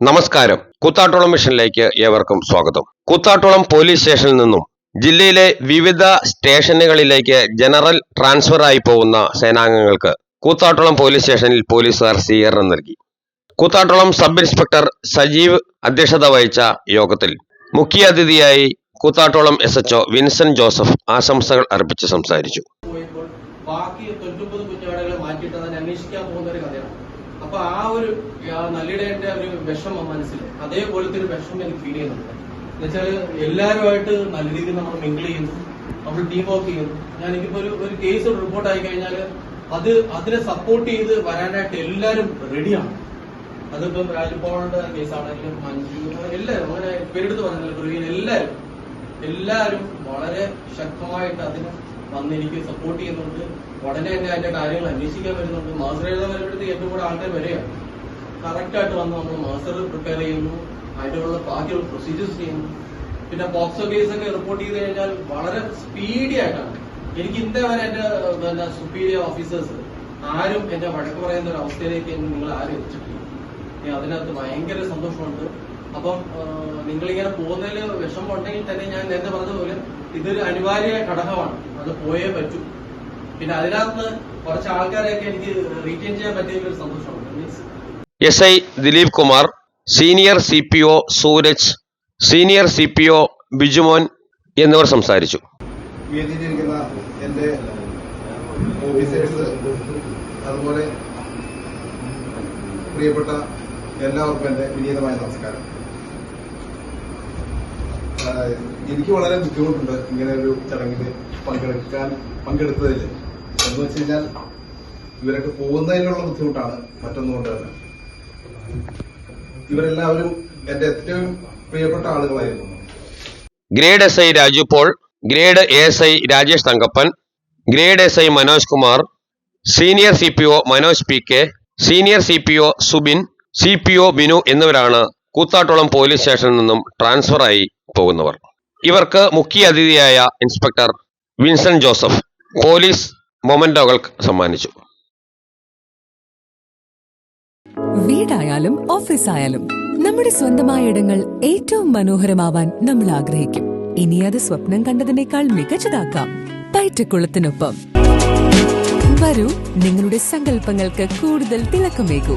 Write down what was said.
നമസ്കാരം. കൂത്താട്ടോളം മിഷനിലേക്ക് ഏവർക്കും സ്വാഗതം. കൂത്താട്ടോളം പോലീസ് സ്റ്റേഷനിൽ നിന്നും ജില്ലയിലെ വിവിധ സ്റ്റേഷനുകളിലേക്ക് ജനറൽ ട്രാൻസ്ഫർ ആയി പോകുന്ന സേനാംഗങ്ങൾക്ക് കൂത്താട്ടോളം പോലീസ് സ്റ്റേഷനിൽ പോലീസുകാർ സ്വീകരണം നൽകി. കൂത്താട്ടോളം സബ് ഇൻസ്പെക്ടർ സജീവ് അധ്യക്ഷത വഹിച്ച യോഗത്തിൽ മുഖ്യാതിഥിയായി കൂത്താട്ടോളം എസ് വിൻസെന്റ് ജോസഫ് ആശംസകൾ അർപ്പിച്ച് സംസാരിച്ചു പോയപ്പോൾ ബാക്കി തൊണ്ണൂറ്റൊമ്പത് കുഞ്ഞാടുകളെ മാറ്റിയിട്ട് അതിനെ അന്വേഷിക്കാൻ പോകുന്ന ഒരു കഥയാണ് അപ്പൊ ആ ഒരു നല്ലിടേന്റെ ഒരു വിഷമം മനസ്സിൽ അതേപോലത്തെ ഒരു വിഷമം എനിക്ക് ഫീൽ ചെയ്യുന്നുണ്ട്. എന്നുവെച്ചാൽ എല്ലാവരുമായിട്ട് നല്ല രീതിയിൽ നമ്മൾ മിങ്കിൾ ചെയ്യുന്നു. നമ്മൾ ടീം വർക്ക് ചെയ്യുന്നു. ഞാൻ എനിക്കിപ്പോ ഒരു ഒരു കേസ് റിപ്പോർട്ട് ആയി കഴിഞ്ഞാൽ അത് അതിനെ സപ്പോർട്ട് ചെയ്ത് വരാനായിട്ട് എല്ലാവരും റെഡിയാണ് അതിപ്പം രാജുപോളിന്റെ കേസാണെങ്കിലും മഞ്ജു എല്ലാവരും അങ്ങനെ പേരെടുത്ത് പറഞ്ഞില്ല എല്ലാവരും. എല്ലാവരും വളരെ ശക്തമായിട്ട് അതിന് വന്ന് എനിക്ക് സപ്പോർട്ട് ചെയ്യുന്നുണ്ട്. ഉടനെ തന്നെ അതിന്റെ കാര്യങ്ങൾ അന്വേഷിക്കാൻ വരുന്നുണ്ട്. മാസ്റ്റർ എഴുതാൻ വരുമ്പോഴത്തേക്ക് ഏറ്റവും കൂടുതൽ ആൾക്കാർ വരെയാണ് കറക്റ്റായിട്ട് വന്ന് നമ്മൾ മാസ്റ്റർ പ്രിപ്പയർ ചെയ്യുന്നു. അതിനുള്ള ബാക്കിയുള്ള പ്രൊസീജിയേഴ്സ് ചെയ്യുന്നു. പിന്നെ ബോക്സ് കേസ് ഒക്കെ റിപ്പോർട്ട് ചെയ്ത് കഴിഞ്ഞാൽ വളരെ സ്പീഡി ആയിട്ടാണ്. എനിക്ക് ഇന്നേ വരെ എന്റെ പിന്നെ സുപ്പീരിയർ ഓഫീസേഴ്സ് ആരും എന്റെ വഴക്ക് പറയുന്ന ഒരു അവസ്ഥയിലേക്ക് നിങ്ങൾ ആരും എത്തിച്ചിട്ടില്ല. അതിനകത്ത് ഭയങ്കര സന്തോഷമുണ്ട്. അപ്പം നിങ്ങളിങ്ങനെ പോകുന്നതിൽ വിഷമമുണ്ടെങ്കിൽ തന്നെ ഞാൻ നേരത്തെ പറഞ്ഞതുപോലെ ഇതൊരു അനിവാര്യ ഘടകമാണ്. അത് പോയേ പറ്റൂ. പിന്നെ അതിനകത്ത് കുറച്ച് ആൾക്കാരെയൊക്കെ എനിക്ക് റീറ്റെയിൻ ചെയ്യാൻ പറ്റിയ ഒരു സന്തോഷമുണ്ട്. Means S I Dileep Kumar senior C P O Suraj senior C P O Bijumon എന്നിവർ സംസാരിച്ചു. വേദിയിലിരിക്കുന്ന എന്റെ ഓഫീസേഴ്സ് അതുപോലെ പ്രിയപ്പെട്ട എല്ലാവർക്കും എന്റെ വിനീതമായ നമസ്കാരം. എനിക്ക് വളരെ ബുദ്ധിമുട്ടുണ്ട് ഇങ്ങനെ ഒരു ചടങ്ങിൽ പങ്കെടുക്കാൻ പങ്കെടുത്തതിൽ എന്ന് വെച്ച് കഴിഞ്ഞാൽ ഇവരൊക്കെ പോകുന്നതിനുള്ള ബുദ്ധിമുട്ടാണ് മറ്റൊന്നുകൊണ്ട് തന്നെ. ഇവരെല്ലാവരും എന്റെ ഏറ്റവും പ്രിയപ്പെട്ട ആളുകളായിരുന്നു. Grade S I Raju Paul grade A S I Rajesh Thankappan grade S I Manoj Kumar senior C P O Manoj P K senior C P O Subin C P O Binu എന്നിവരാണ് Koothattukulam police സ്റ്റേഷനിൽ നിന്നും ട്രാൻസ്ഫറായി പോകുന്നവർ. ഇവർക്ക് മുഖ്യ അതിഥിയായ inspector Vincent Joseph police മൊമെന്റോകൾ സമ്മാനിച്ചു. വീടായാലും ഓഫീസായാലും നമ്മുടെ സ്വന്തമായ ഇടങ്ങൾ ഏറ്റവും മനോഹരമാവാൻ നമ്മൾ ആഗ്രഹിക്കും. ഇനി അത് സ്വപ്നം കണ്ടതിനേക്കാൾ മികച്ചതാക്കാം പയറ്റക്കുളത്തിനൊപ്പം വരൂ നിങ്ങളുടെ സങ്കല്പങ്ങൾക്ക് കൂടുതൽ തിളക്കമേകൂ.